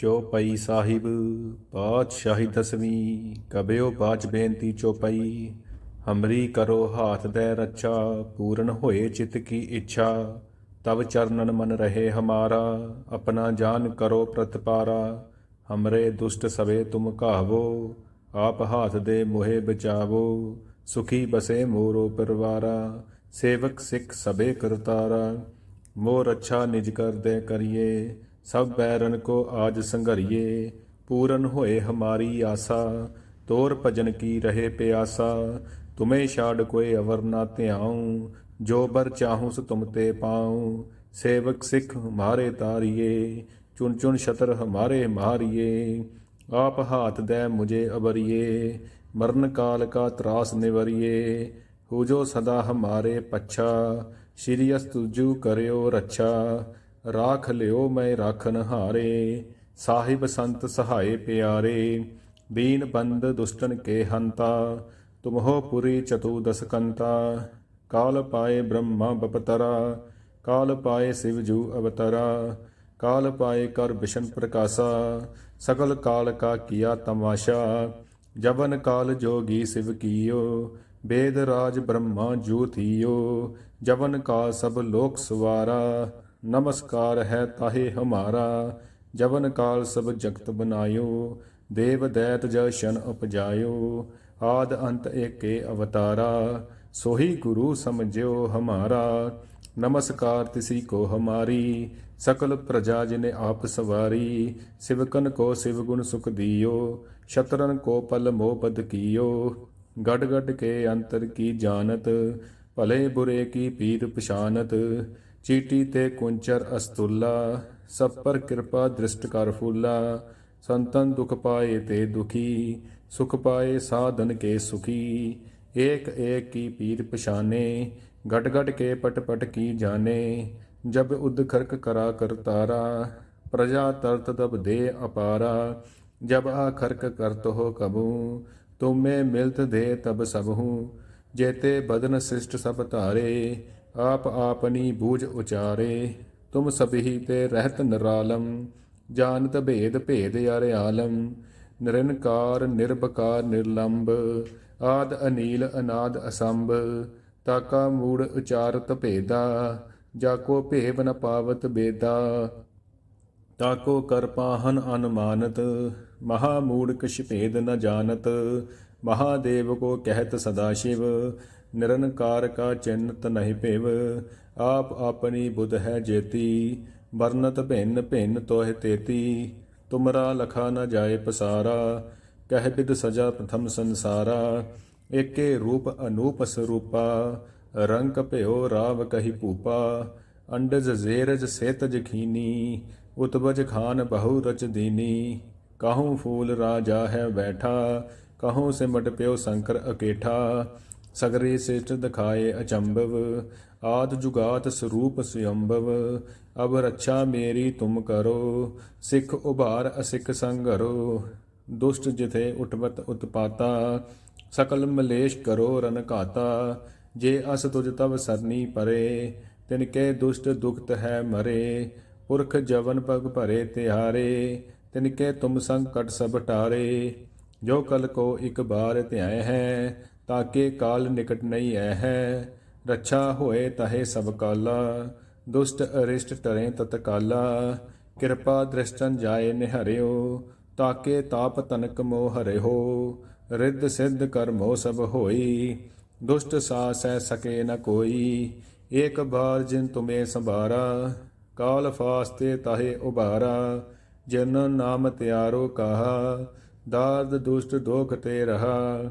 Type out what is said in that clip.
ਚੌਪਈ ਸਾਹਿਬ, ਪਾਤਸ਼ਾਹੀ ਦਸਵੀਂ, ਕਬਿਓ ਬਾਚ ਬੇਨਤੀ ਚੌਪਈ ਹਮਰੀ ਕਰੋ ਹਾਥ ਦੇ ਰੱਛਾ, ਪੂਰਨ ਹੋਏ ਚਿਤ ਕੀ ਇੱਛਾ। ਤਵ ਚਰਨਨ ਮਨ ਰਹੇ ਹਮਾਰਾ, ਆਪਣਾ ਜਾਨ ਕਰੋ ਪ੍ਰਤਪਾਰਾ ਹਮਰੇ ਦੁਸ਼ਟ ਸਵੇ ਤੁਮ ਕਾਹਵੋ ਆਪ ਹਾਥ ਦੇ ਮੋਹਿ ਬਚਾਵੋ। ਸੁਖੀ ਬਸੇ ਮੋਰੋ ਪਰਵਾਰਾ, ਸੇਵਕ ਸਿੱਖ ਸਬੇ ਕਰਤਾਰਾ। ਮੋਰ ਅੱਛਾ ਨਿਜ ਕਰਦੇ ਕਰੀਏ ਸਭ ਬੈਰਨ ਕੋ ਆਜ ਸੰਘਰੀਏ, ਪੂਰਨ ਹੋਏ ਹਮਾਰੀ ਆਸਾ, ਤੋਰ ਭਜਨ ਕੀ ਰਹੇ ਪਿਆਸਾ, ਤੁਮੇ ਛਾੜ ਕੋਏ ਅਵਰ ਨਾ ਧਿਆਉ, ਜੋ ਬਰ ਚਾਹੂੰ ਸੋ ਤੁਮ ਤੇ ਪਾਉ, ਸੇਵਕ ਸਿੱਖ ਹਮਾਰੇ ਤਾਰੀਏ, ਚੁਣ ਚੁਣ ਸ਼ਤਰ ਹਮਾਰੇ ਮਾਰੀਏ, ਆਪ ਹਾਥ ਦੇ ਮੁਝੇ ਅਬਰੀਏ ਮਰਨ ਕਾਲ ਕਾ ਤਰਾਸ ਨਿਵਰੀਏ ਹੋ ਜੋ ਸਦਾ ਹਮਾਰੇ ਪੱਛਾ, ਸ਼੍ਰੀ ਅਸਤੁਜੂ ਕਰਿਓ ਰੱਛਾ ਰਾਖ ਲਿਓ ਮੈਂ ਰਾਖਨ ਹਾਰੇ, ਸਾਹਿਬ ਸੰਤ ਸਹਾਏ ਪਿਆਰੇ ਬੀਨ ਬੰਦ ਦੁਸ਼ਟਨ ਕੇ ਹੰਤਾ, ਤੁਮਹੋ ਪੁਰੀ ਚਤੂ ਕੰਤਾ, ਕਾਲ ਪਾਏ ਬ੍ਰਹਮਾ ਬਪਤਰਾ, ਕਾਲ ਪਾਏ ਸਿਵ ਜੂ ਅਵਤਰਾ, ਕਾਲ ਪਾਏ ਕਰ ਬਿਸ਼ਨ ਪ੍ਰਕਾਸ਼ਾ ਸਕਲ ਕਾਲ ਕਾ ਕੀਆ ਤਮਾਸ਼ਾ, ਜਵਨ ਕਾਲ ਜੋਗੀ ਸਿਵ ਕੀਓ, ਬੇਦ ਰਾਜ ਬ੍ਰਹਮਾ ਜੂ ਜਵਨ ਕਾ ਸਭ ਲੋਕ ਸਵਾਰਾ ਨਮਸਕਾਰ ਹੈ ਤਾਹੇ ਹਮਾਰਾ, ਜਵਨ ਕਾਲ ਸਭ ਜਗਤ ਬਨਾਇਓ, ਦੇਵ ਦੈਤ ਜਸ਼ਨ ਉਪਜਾਇਓ, ਆਦ ਅੰਤ ਏਕੇ ਅਵਤਾਰਾ, ਸੋਹੀ ਗੁਰੂ ਸਮਝਿਓ ਹਮਾਰਾ। ਨਮਸਕਾਰ ਤਿਸੀ ਕੋ ਹਮਾਰੀ, ਸਕਲ ਪ੍ਰਜਾ ਜਿਨੇ ਆਪ ਸਵਾਰੀ ਸਿਵਕਨ ਕੋ ਸਿਵ ਗੁਣ ਸੁਖ ਦੀਓ, ਸ਼ਤਰਨ ਕੋ ਪਲ ਮੋਹ ਬਦ ਕੀਓ। ਗੜ ਗੜ ਕੇ ਅੰਤਰ ਕੀ ਜਾਣਤ, ਭਲੇ ਬੁਰੇ ਕੀ ਪੀਰ ਪਛਾਨਤ ਚੀਟੀ ਤੇ ਕੁੰਚਰ ਅਸਤੁਲਾ, ਸਭ ਪਰ ਕਿਰਪਾ ਦ੍ਰਿਸ਼ਟ ਕਰ ਫੂਲਾ। ਸੰਤਨ ਦੁਖ ਪਾਏ ਤੇ ਦੁਖੀ, ਸੁਖ ਪਾਏ ਸਾਧਨ ਕੇ ਸੁਖੀ। ਏਕ ਏਕ ਕੀ ਪੀਰ ਪਛਾਨੇ, ਘਟ ਘਟ ਕੇ ਪਟ ਪਟ ਕੀ ਜਾਣੇ। ਜਬ ਉਦ ਖਰਕ ਕਰਾ ਕਰਤਾਰਾ ਪ੍ਰਜਾ ਤਰਤ ਤਬ ਦੇ ਅਪਾਰਾ। ਜਬ ਆ ਖਰਕ ਕਰਤ ਹੋ ਕਬੂ, ਤੁਮੇ ਮਿਲਤ ਦੇ ਤਬ ਸਭ ਹੂੰ ਜੇਤੇ ਬਦਨ ਸਿਸ਼ਟ ਸਭ ਧਾਰੇ ਆਪ ਆਪਨੀ ਬੂਝ ਉਚਾਰੇ, ਤੁਮ ਸਭੀ ਤੇ ਰਹਿਤ ਨਿਰਾਲਮ, ਜਾਣਤ ਭੇਦ ਭੇਦ ਯਾਰੇ ਆਲਮ, ਨਿਰੰਕਾਰ, ਨਿਰਭਕਾਰ, ਨਿਰਲੰਬ, ਆਦ ਅਨੀਲ, ਅਨਾਦ ਅਸੰਭ, ਤਾਕਾ ਮੂੜ ਉਚਾਰਤ ਭੇਦਾ ਜਾਕੋ ਭੇਵ ਨ ਪਾਵਤ ਬੇਦਾ ਤਾਕੋ ਕਰ ਪਾਹਨ ਅਨਮਾਨਤ, ਮਹਾ ਮੂੜ ਕਿਛ ਭੇਦ ਨ ਜਾਣਤ, ਮਹਾਦੇਵ ਕੋ ਕਹਿਤ ਸਦਾ ਸ਼ਿਵ ਨਿਰੰਕਾਰ ਕਾ ਚਿੰਤ ਨਹੀਂ ਭਿਵ, ਆਪ ਆਪਣੀ ਬੁੱਧ ਹੈ ਜੇਤੀ, ਵਰਨਤ ਭਿੰਨ ਭਿੰਨ ਤੋਹਿ ਤੇਤੀ, ਤੁਮਰਾ ਲਖਾ ਨ ਜਾਏ ਪਸਾਰਾ, ਕਹਿ ਬਿਦ ਸਜਾ ਪ੍ਰਥਮ ਸੰਸਾਰਾ, ਏਕੇ ਰੂਪ ਅਨੂਪ ਸਰੂਪਾ, ਰੰਗ ਭਿਓ ਰਾਵ ਕਹੀ ਭੂਪਾ, ਅੰਡਜ ਜ਼ੇਰਜ ਸੇਤਜ ਖੀਨੀ, ਉਤਬਜ ਖਾਨ ਬਹੁ ਰਚ ਦੀਨੀ, ਕਹੂੰ ਫੂਲ ਰਾਜਾ ਹੈ ਬੈਠਾ, ਕਹੂੰ ਸਿਮਟ ਪਿਓ ਸ਼ੰਕਰ ਅਕੇਠਾ ਸਗਰੇ ਸੇਟ ਦਿਖਾਏ ਅਚੰਭਵ, ਆਦ ਜੁਗਾਤ ਸਰੂਪ ਸੁਯੰਭਵ, ਅਬ ਰੱਛਾ ਮੇਰੀ ਤੁਮ ਕਰੋ, ਸਿੱਖ ਉਭਾਰ ਅਸਿੱਖ ਸੰਗਰੋ ਦੁਸ਼ਟ ਜਿਥੇ ਉਠਵਤ ਉਤਪਾਤਾ, ਸਕਲ ਮਲੇਸ਼ ਕਰੋ ਰਨ ਘਾਤਾ, ਜੇ ਅਸ ਤੁਜ ਤਵ ਸਰਨੀ ਪਰੇ, ਤਿਨ ਕੇ ਦੁਸ਼ਟ ਦੁਖਤ ਹੈ ਮਰੇ, ਪੁਰਖ ਜਵਨ ਪਗ ਭਰੇ ਤਿਹਾਰੇ, ਤਿਨ ਕੇ ਤੁਮ ਸੰਕਟ ਸਭ ਟਾਰੇ, ਜੋ ਕਲ ਕੋ ਇਕ ਬਾਰ ਧਿਆਏ ਹੈ ਤਾਕੇ ਕਾਲ ਨਿਕਟ ਨਹੀਂ ਐ ਹੈ ਰੱਛਾ ਹੋਏ ਤਹੇ ਸਭ ਕਾਲਾ, ਦੁਸ਼ਟ ਅਰਿਸ਼ਟ ਟਰੇ ਤਤਕਾਲਾ ਕਿਰਪਾ ਦ੍ਰਿਸ਼ਟਨ ਜਾਏ ਨਿਹਰਿਓ, ਤਾਕੇ ਤਾਪ ਤਨਕ ਮੋਹ ਹਰਿਓ ਰਿੱਧ ਸਿੱਧ ਕਰ ਮੋਹ ਸਭ ਹੋਈ, ਦੁਸ਼ਟ ਸਾ ਸਹਿ ਸਕੇ ਨ ਕੋਈ। ਏਕ ਬਾਰ ਜਿਨ ਤੁਮੇ ਸੰਭਾਰਾ, ਕਾਲ ਫਾਸਤੇ ਤਾਹੇ ਉਬਾਰਾ ਜਨ ਨਾਮ ਤਿਆਰੋ ਕਹਾ, ਦਾਰਦ ਦੁਸ਼ਟ ਦੋਖ ਤੇ ਰਹਾ।